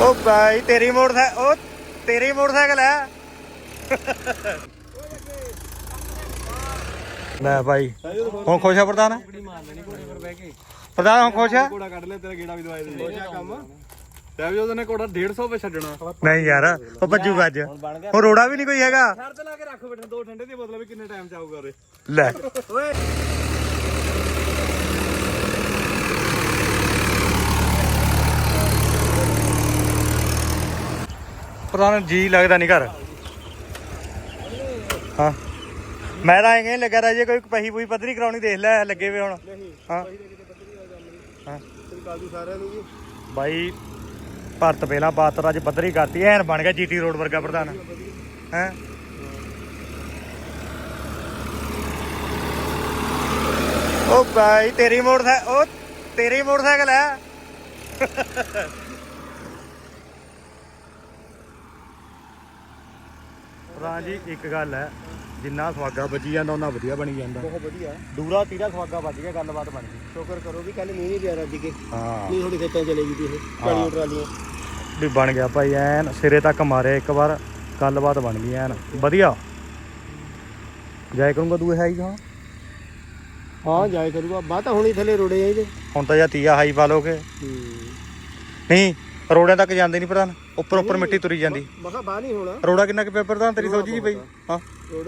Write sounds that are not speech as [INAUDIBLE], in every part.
ਉਹ ਭਾਈ, ਤੇਰੀ ਮੋਟਰਸਾਈਕਲ ਉਹ ਤੇਰੀ ਮੋਟਰਸਾਈਕਲ ਹੈ। ਲੈ ਭਾਈ, ਹੁਣ ਖੁਸ਼ ਆ ਪ੍ਰਧਾਨ? ਪ੍ਰਧਾਨ, ਹੁਣ ਖੁਸ਼ ਆ? ਘੋੜਾ ਕੱਢ ਲੈ ਤੇਰਾ ਗੇੜਾ ਵੀ ਦਵਾਈ ਦੇ ਹੋ ਜਾ ਕੰਮ ਤੈ ਵੀ ਉਹਨੇ ਘੋੜਾ 150 ਪੇ ਛੱਡਣਾ ਨਹੀਂ ਯਾਰ, ਉਹ ਭੱਜੂਗਾ ਅੱਜ। ਬਣ ਰੋੜਾ ਵੀ ਨਹੀਂ ਕੋਈ ਹੈਗਾ। ਛੱਡ ਲਾ। ਕੇ ਰੱਖ ਬੈਠੇ ਦੋ ਠੰਡੇ ਦੀ ਬੋਤਲ ਵੀ ਕਿੰਨੇ ਟਾਈਮ ਚ ਆਊਗਾ ਉਰੇ ਲੈ ਓਏ ਪ੍ਰਧਾਨ ਜੀ ਲੱਗਦਾ ਨਹੀਂ ਘਰ। ਹਾਂ। ਮੈਂ ਤਾਂ ਐਂ ਲੱਗਾ ਰਾ ਜੇ ਕੋਈ ਪਹੀ ਪੂਈ ਪੱਧਰੀ ਕਰਾਉਣੀ ਦੇਖ ਲੈ ਲੱਗੇ ਵੇ ਹੁਣ। ਹਾਂ। ਬਾਈ ਭਰਤ ਪਹਿਲਾਂ ਬਾਤਰ ਅੱਜ ਪੱਧਰੀ ਕਰਤੀ ਐਨ ਬਣ ਗਿਆ ਜੀਟੀ ਰੋਡ ਵਰਗਾ ਪ੍ਰਧਾਨ। ਹੈ? ਉਹ ਭਾਈ ਤੇਰੀ ਮੋਟਰਸਾਈਕਲ ਉਹ ਤੇਰੀ ਮੋਟਰਸਾਈਕਲ ਹੈ। ਪ੍ਰਧਾਨ ਜੀ ਇੱਕ ਗੱਲ ਹੈ ਜਿੰਨਾ ਸਵਾਗਾ ਵੱਜੀ ਜਾਂਦਾ ਉਹਨਾਂ ਵਧੀਆ ਬਣੀ ਜਾਂਦਾ। ਬਹੁਤ ਵਧੀਆ। ਦੂਰਾ ਤੀਰਾ ਸਵਾਗਾ ਵੱਜ ਗਿਆ ਗੱਲਬਾਤ ਬਣ ਗਈ। ਸ਼ੁਕਰ ਕਰੋ ਵੀ ਕੱਲ ਮੀਂਹ ਨਹੀਂ ਪਿਆ ਰੱਜ ਕੇ। ਹਾਂ। ਨਹੀਂ ਥੋੜੀ ਖੇਤਾਂ ਚਲੇ ਗਈ ਇਹ ਕਾਲੀਆਂ ਟਰਾਲੀਆਂ। ਵੀ ਬਣ ਗਿਆ ਭਾਈ ਐਨ ਸਿਰੇ ਤੱਕ ਮਾਰਿਆ ਇੱਕ ਵਾਰ ਗੱਲਬਾਤ ਬਣ ਗਈ ਐਨ। ਵਧੀਆ। ਜਾਇ ਕਰੂੰਗਾ ਦੂਏ ਹਾਈ ਹਾਂ ਹਾਂ ਜਾਏ ਕਰੂਗਾ। ਬਾਹ ਤਾਂ ਹੁਣੀ ਥੱਲੇ ਰੋੜੇ ਆ ਇਹਦੇ ਹੁਣ ਤਾਂ ਜਾਂ ਤੀਆ ਹਾਈ ਪਾ ਲੋਗੇ ਨਹੀਂ ਰੋੜਿਆਂ ਤੱਕ ਜਾਂਦੇ ਨਹੀਂ ਪ੍ਰਧਾਨ ਉੱਪਰ ਉੱਪਰ ਮਿੱਟੀ ਤੁਰੀ ਜਾਂਦੀ। ਮਖਾ ਬਾਹ ਨਹੀਂ ਹੋਣਾ। ਰੋੜਾ ਕਿੰਨਾ ਕੁ ਪਿਆ ਪ੍ਰਧਾਨ ਤੇਰੀ ਸੋਚੀ ਜੀ ਪਈ? ਹਾਂ।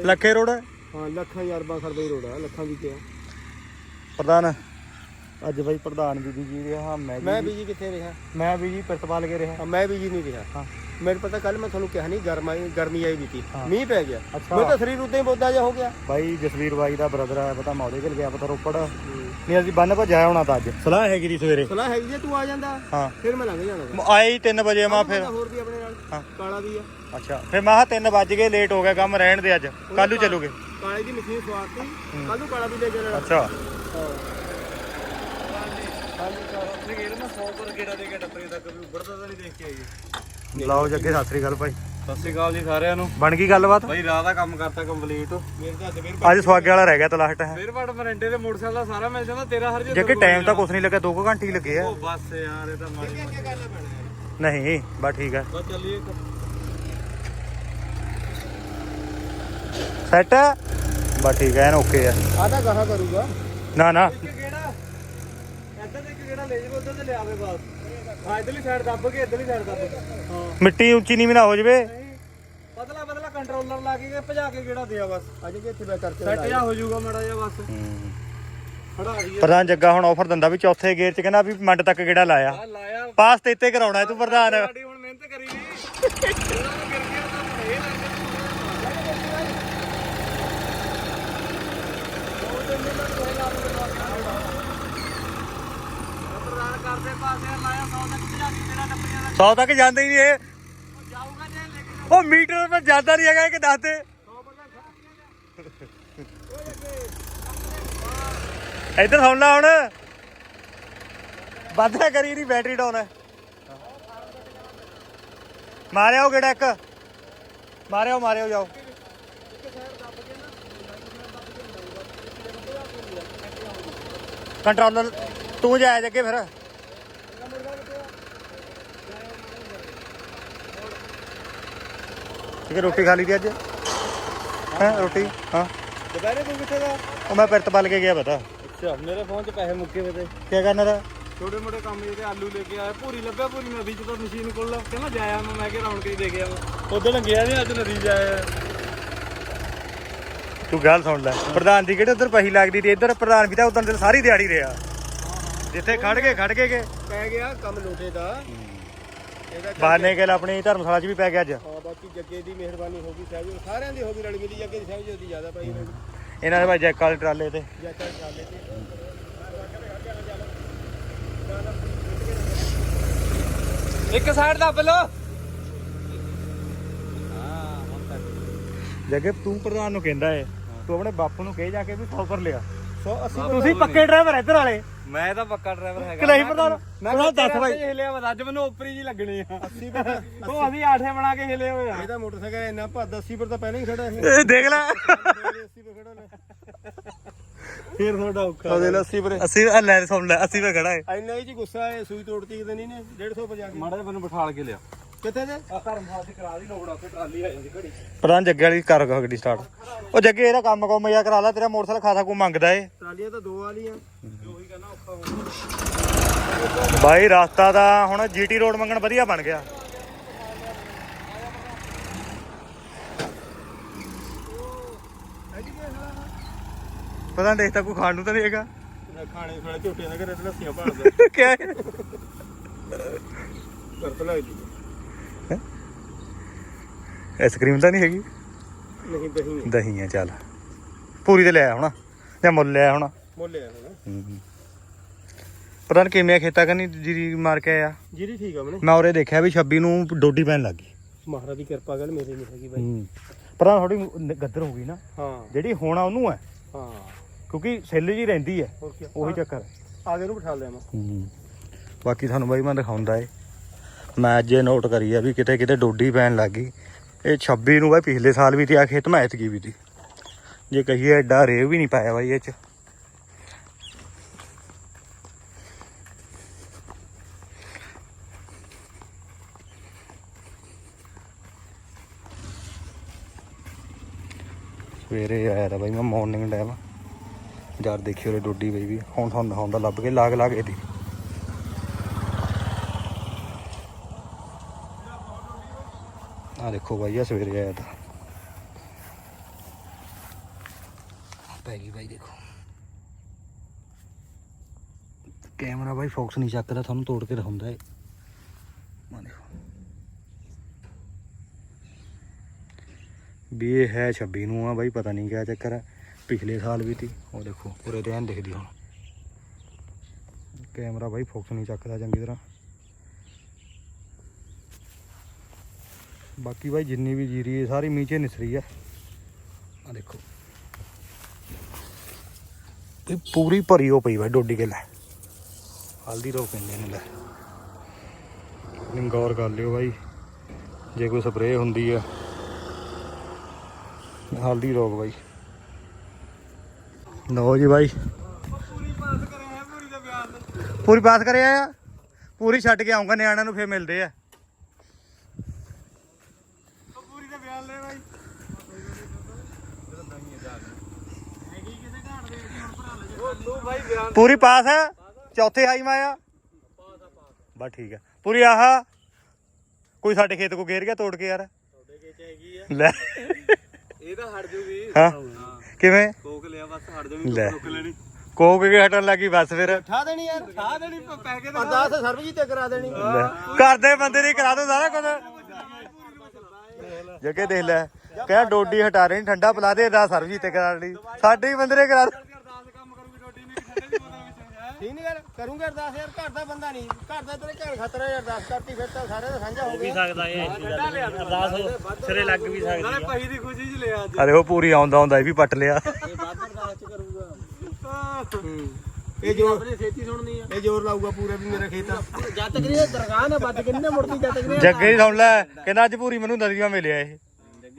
ਲੱਖੇ ਰੋੜਾ? ਹਾਂ ਲੱਖਾਂ ਯਾਰਬਾਂ ਖਰਦਾ ਹੀ ਰੋੜਾ ਲੱਖਾਂ ਵੀ ਕਿਹਾ ਪ੍ਰਧਾਨ ਅੱਜ ਬਾਈ ਪ੍ਰਧਾਨ ਜੀ ਦੀ ਜੀ ਰਿਹਾ ਮੈਂ ਮੈਂ ਵੀ ਬੀਜੀ ਕਿੱਥੇ ਰਿਹਾ? ਮੈਂ ਵੀ ਜੀ ਪ੍ਰਿਤਪਾਲ ਕੇ ਰਿਹਾ। ਹਾਂ, ਮੈਂ ਬੀਜੀ ਨਹੀਂ ਰਿਹਾ। ਹਾਂ। ਮੈਨੂੰ ਪਤਾ ਕੱਲ ਮੈਂ ਤੁਹਾਨੂੰ ਕਿਹਾ ਨਹੀਂ ਗਰਮਾਈ ਗਰਮੀ ਆਈ ਵੀ ਹਾਂ। ਮੀਂਹ ਪੈ ਗਿਆ। ਅੱਛਾ। ਮੈਂ ਤਾਂ ਸਰੀਰ ਉਦਾਂ ਹੀ ਬੋਦਾ ਜਾ ਹੋ ਗਿਆ। ਬਾਈ ਜਸਵੀਰ ਬਾਈ ਦਾ ਬ੍ਰਦਰ ਆ ਪਤਾ ਗਿਲ ਗਿਆ ਪਤਾ ਰੋਪੜ। ਨਹੀਂ ਅਸੀਂ ਬੰਨ ਭਾ ਜਾਇਆ ਹੋਣਾ ਤਾਂ ਅੱਜ। ਸਲਾਹ ਹੈਗੀ ਦੀ ਸਵੇਰੇ। ਸਲਾਹ ਹੈਗੀ ਜੇ ਤੂੰ ਆ ਜਾਂਦਾ ਹਾਂ। ਫਿਰ ਮੈਂ ਲੰਘ ਜਾਣਾ। ਮ- ਆਏ ਹੀ 3 ਵਜੇ ਮੈਂ ਫਿਰ ਹੋਰ ਵੀ ਆਪਣੇ ਨਾਲ ਹਾਂ। ਕਾਲਾ ਵੀ ਆ। ਅੱਛਾ। ਫਿਰ ਮੈਂ ਕਿਹਾ 3 ਵੱਜ ਗਏ ਲੇਟ ਹੋ ਗਿਆ ਕੰਮ ਰਹਿਣ ਦੇ ਅੱਜ। ਕੱਲ ਨੂੰ ਚੱਲੂਗੇ। ਕਾਲੇ ਦੀ ਮਸ਼ੀਨ ਸਵਾਰਤੀ ਕੱਲ ਨੂੰ ਕਾਲਾ ਵੀ ਲੈ ਜਾਣਾ ਅੱਛਾ। ਹਾਂ। ਹਾਂਜੀ ਗੇੜ ਮੈਂ 100 ਪਰ ਗੇੜਾ ਦੇ ਕੇ ਟੱਪਰੇ ਤੱਕ ਵੀ ਉੱਭਰਦਾ ਤਾਂ ਨਹੀਂ ਦੇਖ ਕੇ ਆਈ ਲਾਓ ਜੱਗੇ ਸਤਿ ਸ੍ਰੀ ਅਕਾਲ ਭਾਈ। ਸਤਿ ਸ਼੍ਰੀ ਅਕਾਲ ਜੀ ਸਾਰਿਆਂ ਨੂੰ। ਬਣ ਗਈ ਗੱਲਬਾਤ? ਬਾਈ ਰਾਹ ਦਾ ਕੰਮ ਕਰਤਾ ਕੰਪਲੀਟ ਮੇਰੇ ਤਾਂ ਫਿਰ ਅੱਜ ਸਵਾਗੇ ਵਾਲਾ ਰਹਿ ਗਿਆ ਤਾਂ ਲਾਸਟ ਹੈ। ਫਿਰ ਵੜ ਮਰੰਡੇ ਦੇ ਮੋਟਰਸਾਈਕਲ ਦਾ ਸਾਰਾ ਮਿਲ ਜਾਂਦਾ ਤੇਰਾ ਹਰ ਜੇ ਜੱਗੇ ਟਾਈਮ ਤਾਂ ਕੁਛ ਨਹੀਂ ਲੱਗਾ 2 ਘੰਟੇ ਹੀ ਲੱਗੇ ਆ। ਉਹ ਬਸ ਯਾਰ ਇਹ ਤਾਂ ਮਾੜੀ ਮੋਟੀ ਨਹੀਂ ਬਸ ਠੀਕ ਹੈ। ਬਸ ਚੱਲੀਏ ਸੈਟ ਬਸ ਠੀਕ ਹੈ ਐਨ ਓਕੇ ਆ ਆਦਾ ਗਾਹਾਂ ਕਰੂਗਾ। ਨਾ ਨਾ। ਇੱਕ ਗੇੜਾ ਇੱਧਰ ਦੇ ਇੱਕ ਗੇੜਾ ਲੈ ਜਾਵੇ ਉੱਧਰ ਤੇ ਲਿਆਵੇ ਬਸ ਹਾਂ ਇੱਧਰਲੀ ਸਾਈਡ ਦੱਬ ਕੇ ਇੱਧਰਲੀ ਸਾਈਡ ਦੱਬ ਕੇ। ਹਾਂ। ਮਿੱਟੀ ਉੱਚੀ ਨੀਵੀਂ ਨਾ ਹੋ ਜਵੇ? ਪਤਲਾ ਪਤਲਾ ਕੰਟਰੋਲਰ ਲਾ ਕੇ ਭਜਾ ਕੇ ਗੇੜਾ ਦਿਆ ਬਸ। ਅੱਜ ਕਿ ਇੱਥੇ ਬੈ ਕਰਕੇ ਸੈੱਟ ਜਾ ਹੋ ਜਾਊਗਾ ਮੜਾ ਜਾ ਬਸ। ਖੜਾ ਪ੍ਰਧਾਨ ਜੱਗਾ ਹੁਣ ਆਫਰ ਦਿੰਦਾ ਵੀ ਚੌਥੇ ਗੇਅਰ ਚ ਕਹਿੰਦਾ ਵੀ ਮੰਡ ਤੱਕ ਗੇੜਾ ਲਾਇਆ? ਆ ਲਾਇਆ। ਪਾਸ ਤੇ ਇੱਥੇ ਕਰਾਉਣਾ ਹੈ ਤੂੰ ਪ੍ਰਧਾਨ। ਸਾਡੀ ਹੁਣ ਮਿਹਨਤ ਕਰੀ ਨਹੀਂ ਇਹਨਾਂ ਨੂੰ ਗਿਰ ਗਿਆ ਤਾਂ ਇਹ ਲੱਗ ਕਰਦੇ ਪਾਸੇ ਲਾਇਆ 100 ਤੱਕ ਭਜਾ ਕੇ ਤੇਰਾ ਟੱਪੀਆਂ ਦਾ 100 ਤੱਕ ਜਾਂਦੇ ਹੀ ਨਹੀਂ ਇਹ। ਜਾਊਗਾ ਜੇ ਲੇਕਿਨ ਉਹ ਮੀਟਰ ਪਰ ਜਾਂਦਾ ਨਹੀਂ ਹੈਗਾ ਇਹ ਕਿ ਦੱਸ ਦੇ 100 ਬੰਦਾ ਇੱਧਰ ਸੁਣ ਲੈ ਹੁਣ। ਬੰਦਾ ਕਰੀ ਨਹੀਂ ਬੈਟਰੀ ਡਾਊਨ ਹੈ ਮਾਰਿਓ ਗੇੜਾ ਇੱਕ। ਮਾਰਿਓ ਮਾਰਿਓ ਜਾਓ। ਕੰਟਰੋਲਰ ਤੂੰ ਜਾਇਆ ਜੱਗੇ ਫਿਰ। ਠੀਕ ਹੈ ਰੋਟੀ ਖਾ ਲਈ ਦੀ ਅੱਜ? ਹਾਂ ਰੋਟੀ? ਹਾਂ। ਦੁਪਹਿਰੇ ਤੂੰ ਕਿੱਥੇ ਦਾ ਉਹ ਮੈਂ ਪਿਰਤਪਾਲ ਕੇ ਗਿਆ ਪਤਾ। ਅੱਛਾ ਮੇਰੇ ਫੋਨ 'ਚ ਪੈਸੇ ਮੁੱਕੇ ਵੇ ਤੇ। ਕੀ ਕਰਨਾ ਦਾ ਛੋਟੇ ਮੋਟੇ ਕੰਮ ਜਿਹੜੇ ਆਲੂ ਲੈ ਕੇ ਆਇਆ ਪੂਰੀ ਲੱਭਿਆ ਪੂਰੀ ਨਦੀ 'ਚ ਤਾਂ ਮਸ਼ੀਨ ਕੋਲ। ਕੇ ਨਾ ਜਾਇਆ ਮੈਂ ਮੈਂ ਕਿ ਰੌਣਕ ਹੀ ਦੇ ਗਿਆ ਉਦੋਂ ਗਿਆ ਨਹੀਂ ਅੱਜ ਨਦੀ ਜਾਇਆ ਤੂੰ ਗੱਲ ਸੁਣ ਲੈ। ਪ੍ਰਧਾਨ ਦੀ ਕਿਹੜੇ ਉਧਰ ਪਹੀ ਲੱਗਦੀ ਤੇ ਇੱਧਰ ਪ੍ਰਧਾਨ ਵੀ ਤਾਂ ਉਦੋਂ ਸਾਰੀ ਦਿਹਾੜੀ ਰਿਹਾ। ਜਿੱਥੇ ਖੜ ਗਏ ਖੜ ਗਏ ਕੇ? ਪੈ ਗਿਆ ਕੰਮ ਲੋਟੇ ਦਾ। ਬਾਨੇ ਕੇ ਆਪਣੀ ਧਰਮਸ਼ਾਲਾ 'ਚ ਵੀ ਪੈ ਗਿਆ ਅੱਜ। ਹਾਂ ਬਾਕੀ ਜੱਗੇ ਦੀ ਮਿਹਰਬਾਨੀ ਹੋ ਗਈ ਸਾਹਿਬ ਸਾਰਿਆਂ ਦੀ ਹੋ ਗਈ ਰਲ ਮਿਲੀ ਜੱਗੇ ਦੀ ਸਾਹਿਬ ਦੀ ਜ਼ਿਆਦਾ ਪਾਈ ਹੋਈ। ਇਹਨਾਂ ਦੇ ਭਾਈ ਜੈਕ ਵਾਲੇ ਟਰਾਲੇ ਤੇ। ਜੱਟਾ ਚਾਲੇ ਤੇ। ਇੱਕ ਸਾਈਡ ਦੱਬ ਲੋ ਜੱਗੇ ਤੂੰ ਪ੍ਰਧਾਨ ਨੂੰ ਕਹਿੰਦਾ ਏ ਤੂੰ ਆਪਣੇ ਬਾਪੂ ਨੂੰ ਕਹੇ ਜਾ ਕੇ ਵੀ ਸੌਫਰ ਲਿਆ। 180 ਤੁਸੀਂ ਪੱਕੇ ਡਰਾਈਵਰ ਇੱਧਰ ਵਾਲੇ। ਮੈਂ ਤਾਂ ਪੱਕਾ ਡਰਾਈਵਰ ਹੈਗਾ। ਕਿ ਨਹੀਂ ਪ੍ਰਧਾਨ ਪ੍ਰਧਾਨ ਦੱਸ ਭਾਈ ਹਿਲਿਆ ਵਾ ਅੱਜ ਮੈਨੂੰ ਉੱਪਰੀ ਜੀ ਲੱਗਣੀ ਆ। 80 ਪਰ [LAUGHS] ਉਹ ਅਸੀਂ ਆਠੇ ਬਣਾ ਕੇ ਹਿਲੇ ਹੋਏ ਆ। ਇਹਦਾ ਮੋਟਰਸਾਈਕਲ ਇੰਨਾ ਭੱਦ 80 ਪਰ ਤਾਂ ਪਹਿਲਾਂ ਹੀ ਖੜਾ ਇਹ। ਇਹ ਦੇਖ ਲੈ। 80 ਪਰ ਖੜਾ ਨੇ ਫੇਰ ਤੁਹਾਡਾ ਔਖਾ ਉਹਦੇ ਲੱਸੀ ਪਰੇ 80 ਆ ਲੈ ਸੁਣ ਲੈ 80 ਵੇ ਖੜਾ ਹੈ ਇੰਨਾ ਹੀ ਜੀ ਗੁੱਸਾ ਹੈ ਸੂਈ ਤੋੜਤੀ ਕਿਤੇ ਨਹੀਂ ਨੇ 150 ਪਜਾ ਕੇ। ਮਾੜਾ ਜਿਹਾ ਮੈਨੂੰ ਬਿਠਾਲ ਕੇ ਲਿਆ। ਕਿੱਥੇ ਦੇ ਆ ਧਰਮਸਾਲ ਦੀ ਕਰਾ ਦੀ ਲੋੜ ਆ ਫੇ ਟਰਾਲੀ ਆ ਜਾਂਦੀ ਘੜੀ ਪ੍ਰਧਾਨ ਜੱਗੇ ਵਾਲੀ ਕਰ ਗੱਡੀ ਸਟਾਰਟ ਉਹ ਜੱਗੇ ਇਹਦਾ ਕੰਮ ਕੋ ਮਜ਼ਾ ਕਰਾ ਲਾ ਤੇਰਾ ਮੋਟਰਸਾਈਕਲ ਖਾਸਾ ਕੋ ਮੰਗਦਾ ਏ। ਟਰਾਲੀਆਂ ਤਾਂ ਦੋ ਵਾਲੀਆਂ। ਉਹੀ ਕਹਿੰਦਾ ਔਖਾ ਹੋ ਬਾਈ ਰਸਤਾ ਦਾ ਹੁਣ ਜੀਟੀ ਰੋਡ ਮੰਗਣ ਵਧੀਆ ਬਣ ਗਿਆ। ਪਤਾ ਨਹੀਂ ਦੇਖਦਾ ਕੋਈ ਖਾਣ ਨੂੰ ਤਾਂ ਨਹੀਂ ਹੈਗਾ। ਖਾਣੇ ਖਾਣੇ ਝੋਟੇ ਦੇ ਘਰੇ ਤੇ ਲੱਸੀਆਂ [LAUGHS] ਭਾਲਦਾ। ਕਿਆ? ਕਰਤ ਲੱਗਦੀ ਆਈਸਕ੍ਰੀਮ ਤਾਂ ਨਹੀਂ ਹੈਗੀ? ਨਹੀਂ ਦਹੀਂ ਦਹੀਂ ਆ ਚੱਲ। ਪੂਰੀ ਤੇ ਲੈ ਹੋਣਾ ਜਾਂ ਮੁੱਲ ਲਿਆ ਹੋਣਾ ਮੋਲੇ ਆ ਹੁਣ ਪਤਾ ਨੀ ਕਿਵੇਂ ਆ ਖੇਤਾਂ ਕਰਨੀ ਜੀਰੀ ਮਾਰ ਕੇ ਆਇਆ। ਜੀਰੀ ਠੀਕ ਆ ਮਨੇ ਮੈਂ ਉਰੇ ਦੇਖਿਆ ਵੀ 26 ਨੂੰ ਡੋਡੀ ਪੈਣ ਲੱਗ ਗਈ। ਮਹਾਰਾਜ ਦੀ ਕਿਰਪਾ ਗੱਲ ਮੇਰੇ ਨਹੀਂ ਹੈਗੀ ਬਾਈ। ਪਤਾ ਥੋੜੀ ਗੱਦਰ ਹੋ ਗਈ ਨਾ। ਹਾਂ। ਜਿਹੜੀ ਹੋਣਾ ਉਹਨੂੰ ਹੈ ਹਾਂ। ਕਿਉਂਕਿ ਸੈੱਲ ਜੀ ਰਹਿੰਦੀ ਹੈ ਹੋਰ ਕੀ ਉਹੀ ਚੱਕਰ। ਹੈ ਆਗੇ ਨੂੰ ਬਿਠਾ ਲਿਆ ਮੈਂ ਬਾਕੀ ਤੁਹਾਨੂੰ ਬਾਈ ਮੈਂ ਦਿਖਾਉਂਦਾ ਏ। ਮੈਂ ਅੱਜ ਇਹ ਨੋਟ ਕਰੀ ਆ ਵੀ ਕਿਤੇ ਕਿਤੇ ਡੋਡੀ ਪੈਣ ਲੱਗ ਗਈ। ਇਹ 26 ਨੂੰ ਬਾਈ ਪਿਛਲੇ ਸਾਲ ਵੀ ਤੇ ਆ ਖੇਤ ਮੈਂ ਐਤਕੀ ਵੀ ਤੀ। ਜੇ ਕਹੀਏ ਐਡਾ ਰੇਵ ਵੀ ਨਹੀਂ ਪਾਇਆ ਬਾਈ ਇਹ ਚ। ਸਵੇਰੇ ਆਇਆ ਤਾਂ ਬਾਈ ਮੈਂ ਮਾਰਨਿੰਗ ਟਾਈਮ ਯਾਰ ਦੇਖੀ ਉਹਦੇ ਡੋਡੀ ਬਈ ਵੀ, ਹੁਣ ਤੁਹਾਨੂੰ ਦਿਖਾਉਂਦਾ, ਲੱਭ ਕੇ ਲਾਗ ਲਾਗ ਇਹਦੀ। ਆ ਦੇਖੋ ਬਾਈ, ਆ ਸਵੇਰੇ ਆਇਆ ਤਾਂ। ਪੈ ਗਈ ਬਾਈ, ਦੇਖੋ। ਕੈਮਰਾ ਬਾਈ ਫੋਕਸ ਨਹੀਂ ਚੱਕਦਾ, ਤੁਹਾਨੂੰ ਤੋੜ ਕੇ ਦਿਖਾਉਂਦਾ ਏ ਆ ਦੇਖੋ। ਵੀ ਇਹ ਹੈ 26 ਨੂੰ ਆ ਬਾਈ, ਪਤਾ ਨਹੀਂ ਕਿਆ ਚੱਕਰ ਹੈ ਪਿਛਲੇ ਸਾਲ ਵੀ ਤੀ। ਉਹ ਦੇਖੋ, ਪੂਰੇ ਰਹਿਣ ਐਨ ਦਿਖਦੀ ਹੁਣ। ਕੈਮਰਾ ਬਾਈ ਫੋਕਸ ਨਹੀਂ ਚੱਕਦਾ, ਚੰਗੀ ਤਰ੍ਹਾਂ। ਬਾਕੀ ਬਾਈ ਜਿੰਨੀ ਵੀ ਜੀਰੀ ਹੈ, ਸਾਰੀ 'ਚ ਨਿਸਰੀ ਹੈ ਆ ਦੇਖੋ। ਇਹ ਪੂਰੀ ਭਰੀ ਹੋ ਪਈ ਬਾਈ, ਡੋਡੀ ਕੇ ਲੈ। ਹਲਦੀ ਰੋ ਪੈਂਦੇ ਨੇ ਲੈ। ਨਹੀਂ ਗੌਰ ਕਰ ਲਿਓ ਬਾਈ, ਜੇ ਕੋਈ ਸਪਰੇਅ ਹੁੰਦੀ ਆ, ਹਲਦੀ ਰੋਗ ਬਾਈ। ਲਓ ਜੀ ਬਾਈ। ਪੂਰੀ ਪਾਸ ਕਰਿਆ ਪੂਰੀ ਪਾਸ ਕਰਿਆ ਆ ਪੂਰੀ ਛੱਡ ਕੇ ਆਉਂਗਾ, ਨਿਆਣਿਆਂ ਨੂੰ ਫੇਰ ਮਿਲਦੇ ਆ ਉਹ ਪੂਰੀ ਦਾ ਬਿਆਨ ਲੈ ਬਾਈ ਹੈਗੀ ਕਿਸੇ ਘਾਟ ਦੇ ਹੁਣ ਭਰਾ ਲੈ ਉਹ ਲੋ ਬਾਈ ਬਿਆਨ ਪੂਰੀ ਪਾਸ ਹੈ? ਚੌਥੇ ਹਾਈ ਮਾਇਆ ਬਸ ਠੀਕ ਹੈ। ਪੂਰੀ ਆਹ? ਕੋਈ ਸਾਡੇ ਖੇਤ ਕੋ ਗੇਰ ਗਿਆ ਤੋੜ ਕੇ ਯਾਰ? ਤੁਹਾਡੇ ਕੇ ਚ ਹੈਗੀ ਆ। ਲੈ। ਇਹ ਤਾਂ ਹਟ ਜੂਗੀ। ਹਾਂ। ਕਿਵੇਂ? ਕੋਕ ਲਿਆ ਬਸ ਹਟ ਲੈ। ਕੋਕ ਲੈਣੀ। ਕੋਕ ਕੇ ਹਟਣ ਲੱਗੀ ਬਸ ਫਿਰ। ਠਾ ਦੇਣੀ ਯਾਰ ਠਾ ਦੇਣੀ ਪੈ ਕੇ ਅਰਦਾਸ ਸਰਬਜੀਤ ਤੇ ਕਰਾ ਦੇਣੀ। ਲੈ। ਘਰ ਦੇ ਬੰਦੇ ਨੇ ਕਰਾ ਦੋ ਸਾਰਾ ਕੁਝ ਜੱਗੇ ਦੇਖ ਲੈ। ਕਹਿੰਦਾ ਡੋਡੀ ਹਟਾ ਰਹੇ ਠੰਡਾ ਪਿਲਾ ਦੇ ਦਾ ਸਰਵਿਸ ਤੇ ਕਰਾ ਲਈ ਸਾਡੇ ਹੀ ਬੰਦੇ ਨੇ ਕਰਾ ਦਿੱਤਾ। ਅਰਦਾਸ ਕੰਮ ਕਰੂਗੀ ਰੋਟੀ ਨਹੀਂ ਠੰਡੇ ਦੀ ਬੋਤਲ ਵਿੱਚ ਹੈ ਠੀਕ ਨਹੀਂ ਯਾਰ ਕਰੂੰਗਾ ਅਰਦਾਸ ਯਾਰ ਘਰ ਦਾ ਬੰਦਾ ਨਹੀਂ। ਘਰ ਦਾ ਤੇਰੇ ਘਰ ਖਤਰਾ ਹੈ ਅਰਦਾਸ ਕਰਤੀ ਫਿਰ ਤਾਂ ਸਾਰੇ ਦਾ ਸਾਂਝਾ ਹੋ ਗਿਆ। ਸਕਦਾ ਇਹ। ਅਰਦਾਸ ਸਿਰੇ ਲੱਗ ਵੀ ਸਕਦੀ ਨਾਲੇ ਪਹੀ ਦੀ ਖੁਸ਼ੀ ਚ ਲਿਆ ਅੱਜ। ਅਰੇ ਉਹ ਪੂਰੀ ਆਉਂਦਾ ਆਉਂਦਾ ਇਹ ਵੀ ਪੱਟ ਲਿਆ। ਇਹ ਬਾਦ ਅਰਦਾਸ ਚ ਕਰੂਗਾ। ਇਹ ਜੋਰ ਆਪਣੀ ਛੇਤੀ ਸੁਣਨੀ ਆ। ਇਹ ਜੋਰ ਲਾਊਗਾ ਪੂਰਾ ਵੀ ਮੇਰਾ ਖੇਤ ਜਦ ਤੱਕ ਇਹ ਦਰਗਾਹ ਨਾ ਵੱਜ ਕਿੰਨੇ ਮੁੜਦੀ ਜਦ ਤੱਕ ਜੱਗੇ ਹੀ ਸੁਣ ਲੈ ਕਹਿੰਦਾ ਅੱਜ ਪੂਰੀ ਮੈਨੂੰ ਨਦੀਆਂ ਮਿਲਿਆ ਇਹ।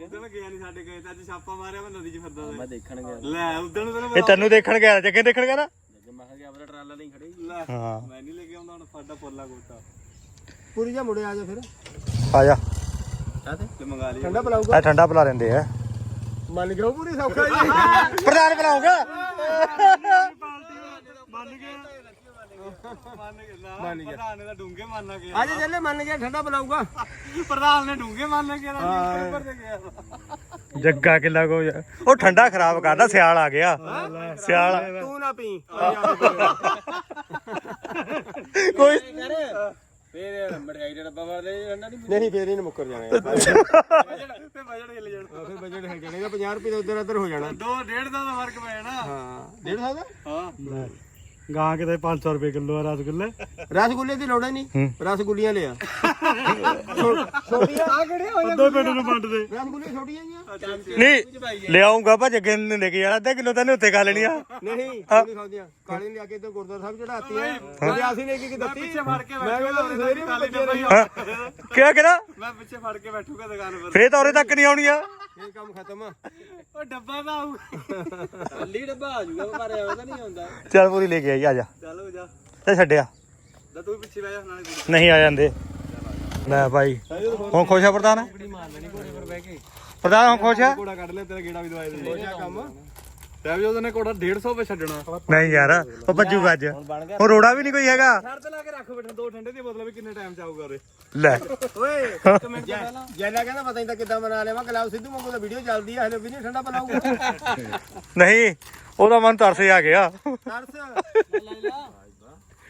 ਉਦੋਂ ਗਿਆ ਨਹੀਂ ਸਾਡੇ ਗਏ ਤਾਂ ਅੱਜ ਛਾਪਾ ਮਾਰਿਆ ਮੈਂ ਨਦੀ 'ਚ ਫਿਰਦਾ ਮੈਂ ਦੇਖਣ ਗਿਆ। ਲੈ ਉਦੋਂ ਨੂੰ ਤੈਨੂੰ ਇਹ ਤੈਨੂੰ ਦੇਖਣ ਗਿਆ ਜੱਗੇ ਦੇਖਣ ਗਿਆ ਨਾ? ਮੈਂ ਕਿਹਾ ਆਪਣਾ ਟਰਾਲਾ ਨਹੀਂ ਖੜੀ ਲੈ ਹਾਂ। ਮੈਂ ਨਹੀਂ ਲੈ ਕੇ ਆਉਂਦਾ ਹੁਣ ਸਾਡਾ ਪੋਲਾ ਕੋਟਾ ਪੂਰੀ ਜਾ ਮੁੜੇ ਆ ਜਾ ਫਿਰ? ਆ ਜਾ। ਤੇ? ਮੰਗਾ ਲਈ ਠੰਡਾ ਪਲਾਊਗਾ? ਆ ਠੰਡਾ ਪਿਲਾ ਲੈਂਦੇ ਆ। ਮੰਨ ਗਿਆ ਪੂਰੀ ਸੌਖਾ ਜੀ। ਪ੍ਰਧਾਨ ਪਿਲਾਉਂਗਾ ਮੰਨ ਗਿਆ। ਮੰਨ ਗਿਆ ਮੰਨ ਗਿਆ। ਪ੍ਰਧਾਨ ਨੇ ਤਾਂ ਡੂੰਗੇ ਮੰਨ ਗਿਆ ਅੱਜ ਚੱਲੇ ਮੰਨ ਗਿਆ ਠੰਡਾ ਪਲਾਊਗਾ ਪ੍ਰਧਾਨ ਨੇ ਡੂੰਗੇ ਮੰਨ ਗਿਆ ਉੱਪਰ ਤੇ ਗਿਆ। ਜੱਗਾ ਕਿੱਲਾ ਕੋ ਉਹ ਠੰਡਾ ਖਰਾਬ ਕਰਦਾ ਸਿਆਲ ਆ ਗਿਆ। ਸਿਆਲ ਤੂੰ ਨਾ ਪੀ। ਕੋਈ ਫੇਰ ਮਠਿਆਈ ਦਾ ਡੱਬਾ ਮਾਰ ਦੇ ਠੰਡਾ ਨਹੀਂ ਨਹੀਂ ਫੇਰ ਹੀ ਮੁੱਕਰ ਜਾਣਾ ਤੇ ਬਜਟ ਹਿੱਲ ਜਾਣਾ। ਫੇਰ ਬਜਟ ਹਿੱਲ ਜਾਣੇਗਾ 50 ਰੁਪਏ ਦਾ ਉਧਰ ਉਧਰ ਹੋ ਜਾਣਾ। 2 1.5 ਦਾ ਫ਼ਰਕ ਪੈ ਜਾਣਾ। ਹਾਂ। 1.5 ਦਾ? ਹਾਂ। ਗਾਂ ਕਿਤੇ 500 ਰੁਪਏ ਕਿਲੋ ਆ ਰਸਗੁੱਲੇ। ਰਸਗੁੱਲੇ ਦੀ ਲੋੜ ਹੀ ਨਹੀਂ। ਹੂੰ। ਰਸਗੁੱਲੀਆਂ ਲਿਆ। ਛੋਟੀਆਂ ਆ। ਕਿਹੜੇ ਹੋਏ ਅੱਧੇ ਪਿੰਡ ਨੂੰ ਵੰਡ ਦੇ। ਰਸਗੁੱਲੇ ਛੋਟੀਆਂ ਜੀਆਂ ਨਹੀਂ ਲਿਆਉਂਗਾ ਭਾ ਜੱਗੇ ਨੂੰ ਲੈ ਕੇ ਜਾਣਾ। ਅੱਧਾ ਕਿਲੋ ਤੈਨੂੰ ਉੱਤੇ ਖਾ ਲੈਣੀ ਆ। ਨਹੀਂ ਨਹੀਂ ਖਾਉਂਦੀਆਂ ਕਾਲੇ ਨੇ ਲਿਆ ਕੇ ਤੇ ਗੁਰਦੁਆਰਾ ਸਾਹਿਬ ਚੜਾਤੀਆਂ ਤੇ ਅਸੀਂ ਨੇ ਕੀ ਕੀ ਦਿੱਤੀ? ਪਿੱਛੇ ਫੜ ਕੇ ਮੈਂ ਕਹਿੰਦਾ ਸਵੇਰੇ ਵੀ ਬੱਜੇ ਰਹੀ ਹਾਂ ਕਿਆ ਕਿਹੜਾ ਮੈਂ ਪਿੱਛੇ ਫੜ ਕੇ ਬੈਠੂਗਾ ਦੁਕਾਨ ਪਰ ਫੇਰ ਤਾਂ ਉਰੇ ਤੱਕ ਨਹੀਂ ਆਉਣੀ ਆ। ਇਹ ਕੰਮ ਖਤਮ ਆ। ਉਹ ਡੱਬਾ ਤਾਂ ਆਊ ਅੱਲੀ ਡੱਬਾ ਆ ਜੂਗਾ ਪਰ ਉਹਦਾ ਨਹੀਂ ਆਉਂਦਾ। ਚੱਲ ਪੂਰੀ ਲੈ ਕੇ ਆਈ ਆ ਜਾ। ਚੱਲ ਹੋ ਜਾ। ਤੇ ਛੱਡਿਆ। ਦਾ ਤੂੰ ਵੀ ਪਿੱਛੇ ਬਹਿ ਜਾ ਨਾਲੇ ਤੂੰ ਨਹੀਂ ਆ ਜਾਂਦੇ। ਲੈ ਭਾਈ ਹੁਣ ਖੁਸ਼ ਆ ਪ੍ਰਧਾਨ? ਘੋੜੇ ਕੇ। ਪ੍ਰਧਾਨ ਹੁਣ ਖੁਸ਼ ਆ? ਕੋੜਾ ਕੱਢ ਲਿਆ ਤੇਰਾ ਗੇੜਾ ਵੀ ਦਵਾਈ ਦੇ ਹੋ ਜਾ ਕੰਮ। ਤੇ ਵੀ ਉਹਨੇ ਕੋੜਾ 150 ਪੇ ਛੱਡਣਾ। ਨਹੀਂ ਯਾਰ ਉਹ ਭੱਜੂਗਾ ਅੱਜ। ਹੁਣ ਰੋੜਾ ਵੀ ਨਹੀਂ ਕੋਈ ਹੈਗਾ। ਸ਼ਰਤ ਲਾ ਕੇ ਰੱਖ ਬੈਠਾ ਦੋ ਠੰਡੇ ਦੀ ਬੋਤਲ ਵੀ ਕਿੰਨੇ ਟਾਈਮ ਚ ਆਊਗਾ ਉਰੇ ਲੈ। ਓਏ ਇੱਕ ਮਿੰਟ ਪਹਿਲਾਂ। ਜੈਲਾ ਕਹਿੰਦਾ ਪਤਾ ਨਹੀਂ ਤਾਂ ਕਿੱਦਾਂ ਬਣਾ ਲਿਆ ਮੈਂ ਗਲਾਬ ਸਿੱਧੂ ਮੰਗੂ ਦਾ ਵੀਡੀਓ ਚੱਲਦੀ ਆ ਹਲੇ ਵੀ ਨਹੀਂ ਠੰਡਾ ਬਣਾਊਗਾ। ਨਹੀਂ ਉਹਦਾ ਮਨ ਤਰਸ ਆ ਗਿਆ। ਤਰਸ।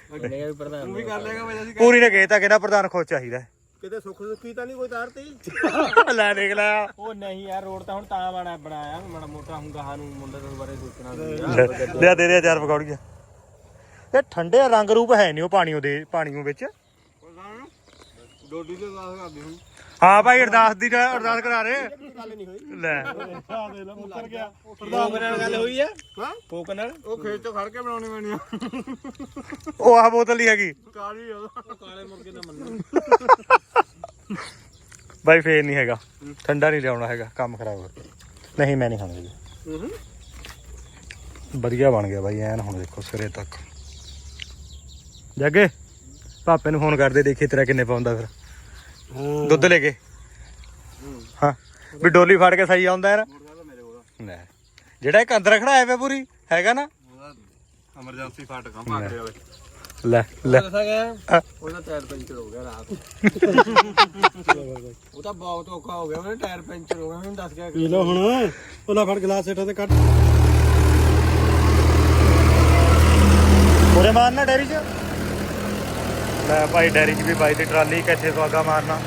ਤੂੰ ਵੀ ਕਰ ਲੇਗਾ ਵਜਾ ਸੀ ਪੂਰੀ ਨੇ ਕਹਿਤਾ ਕਹਿੰਦਾ ਪ੍ਰਧਾਨ ਖੁਸ਼ ਚਾਹੀਦਾ। ਕਿਤੇ ਸੁੱਖ ਸੁੱਖੀ ਤਾਂ ਨਹੀਂ ਕੋਈ ਤਾਰਤੀ? [LAUGHS] ਲੈ ਦੇਖ ਲੈ। ਉਹ ਨਹੀਂ ਯਾਰ ਰੋਡ ਤਾਂ ਹੁਣ ਤਾਂ ਬਣਾ ਬਣਾਇਆ। ਮਾੜਾ ਮੋਟਾ ਹੁਣ ਗਾਹਾਂ ਨੂੰ ਮੁੰਡੇ ਦੇ ਬਾਰੇ ਸੋਚਣਾ ਲੈ ਲਿਆ ਦੇ ਦੇ ਚਾਰ ਪਕੌੜੀਆਂ। ਇਹ ਠੰਡੇ ਰੰਗ ਰੂਪ ਹੈ ਨਹੀਂ ਉਹ ਪਾਣੀ ਉਹਦੇ ਪਾਣੀ ਉਹ ਵਿੱਚ। ਡੋਡੀ ਤੇ ਦਾਸ ਕਰਦੀ ਹੁਣ। ਹਾਂ ਭਾਈ ਅਰਦਾਸ ਦੀ ਅਰਦਾਸ ਕਰਾ ਰਹੇ। ਗੱਲ ਨਹੀਂ ਹੋਈ ਲੈ। ਆ ਦੇ ਲੈ ਮੁੱਕਰ ਗਿਆ ਪ੍ਰਧਾਨ ਨਾਲ ਗੱਲ ਹੋਈ ਆ? ਹਾਂ? ਫੋਕ ਨਾਲ? ਉਹ ਖੇਤ ਤੋਂ ਖੜ ਕੇ ਬਣਾਉਣੀ ਪੈਣੀ ਆ। ਉਹ ਬੋਤਲ ਨਹੀਂ ਹੈਗੀ। ਕਾਲੀ ਆ ਕਾਲੇ ਮੁਰਗੇ ਨਾ ਮੰਨਣਾ। ਬਾਈ ਫੇਰ ਨਹੀਂ ਹੈਗਾ। ਠੰਡਾ ਨਹੀਂ ਲਿਆਉਣਾ ਹੈਗਾ। ਕੰਮ ਖਰਾਬ ਹੋ ਗਿਆ। ਨਹੀਂ ਮੈਂ ਨਹੀਂ ਖਾਣਾ ਜੀ। ਵਧੀਆ ਬਣ ਗਿਆ ਬਾਈ ਐਨ ਹੁਣ ਦੇਖੋ ਸਿਰੇ ਤੱਕ। ਜੱਗੇ ਪਾਪੇ ਨੂੰ ਫੋਨ ਕਰਦੇ ਦੇਖੀ ਤੇਰਾ ਕਿੰਨੇ ਪਾਉਂਦਾ ਫਿਰ। ਦੁੱਧ ਲੈ ਕੇ। ਹਾਂ। ਵੀ ਡੋਲੀ ਫੜ ਕੇ ਸਹੀ ਆਉਂਦਾ ਯਾਰ। ਲੈ। ਜਿਹੜਾ ਇੱਕ ਅੰਦਰ ਖੜਾਇਆ ਪਿਆ ਪੂਰੀ ਹੈਗਾ ਨਾ? ਐਮਰਜੈਂਸੀ ਫਟ ਕੰਮ ਭਾਗ ਰਿਹਾ ਓਏ ਲੈ ਲੈ। ਦੱਸਾਂ [LAUGHS] ਗਿਆ। ਉਹਦਾ ਟਾਇਰ ਪੈਂਚਰ ਹੋ ਗਿਆ ਰਾਤ। ਉਹ ਤਾਂ ਬਹੁਤ ਔਖਾ ਹੋ ਗਿਆ ਉਹਨੇ ਟਾਇਰ ਪੈਂਚਰ ਹੋ ਗਿਆ ਉਹਨੂੰ ਦੱਸ ਗਿਆ ਪੀ ਲਓ ਹੁਣ। ਉਹਲਾ ਫੜ ਗਲਾਸ ਸੇਟਾ ਤੇ ਕੱਟ ਪੂਰੇ ਮਾਰਨਾ ਡੈਰੀ 'ਚ। ਲੈ ਭਾਈ ਡੈਰੀ 'ਚ ਵੀ ਬਾਈ ਦੀ ਟਰਾਲੀ ਕਿੱਥੇ ਸਵਾਗਾ ਮਾਰਨਾ।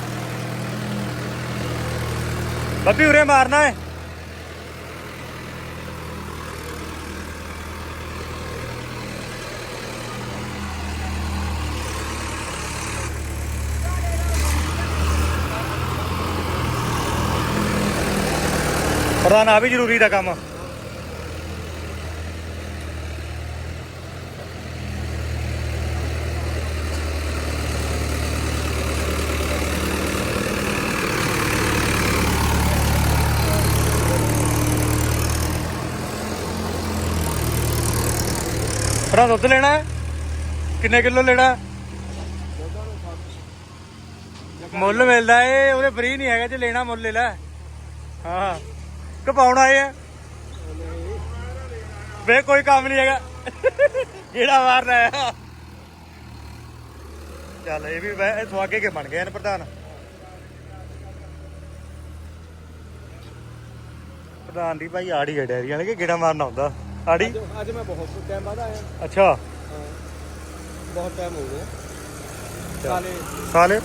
ਬੱਬੀ ਉਰੇ ਮਾਰਨਾ ਹੈ ਪ੍ਰਧਾਨ ਆ ਵੀ ਜ਼ਰੂਰੀ ਦਾ ਕੰਮ। ਪ੍ਰਧਾਨ ਦੁੱਧ ਲੈਣਾ ਹੈ? ਕਿੰਨੇ ਕਿਲੋ ਲੈਣਾ ਹੈ? ਮੁੱਲ ਮਿਲਦਾ ਏ, ਉਹਦੇ ਫ੍ਰੀ ਨਹੀਂ ਹੈਗਾ, ਜੇ ਲੈਣਾ ਮੁੱਲ ਲੈ ਲੈ। ਹਾਂ। ਕਪਾਉਣ ਆਏ ਆ? ਵੇ, ਕੋਈ ਕੰਮ ਨਹੀਂ ਹੈਗਾ। ਕਿਹੜਾ ਮਾਰਨਾ ਹੈ। ਚੱਲ, ਇਹ ਵੀ ਵੈ- ਇਹ ਕੇ ਬਣ ਗਏ ਨੇ ਪ੍ਰਧਾਨ। ਪ੍ਰਧਾਨ ਦੀ ਭਾਈ ਆੜੀ ਹੈ ਡੈਰੀ ਵਾਲੇ, ਕਿ ਗੇੜਾ ਮਾਰਨਾ ਆਉਂਦਾ ਆੜੀ? ਅੱਜ ਮੈਂ ਬਹੁਤ ਟਾਈਮ ਬਾਅਦ ਆਇਆ। ਅੱਛਾ। ਬਹੁਤ ਟਾਈਮ ਹੋ ਗਿਆ। ਸਾਲੇ ਸਾਲੇ?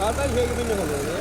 ਰਾਤ ਦਾ 6 ਮਹੀਨੇ ਹੋ ਗਏ ਨੇ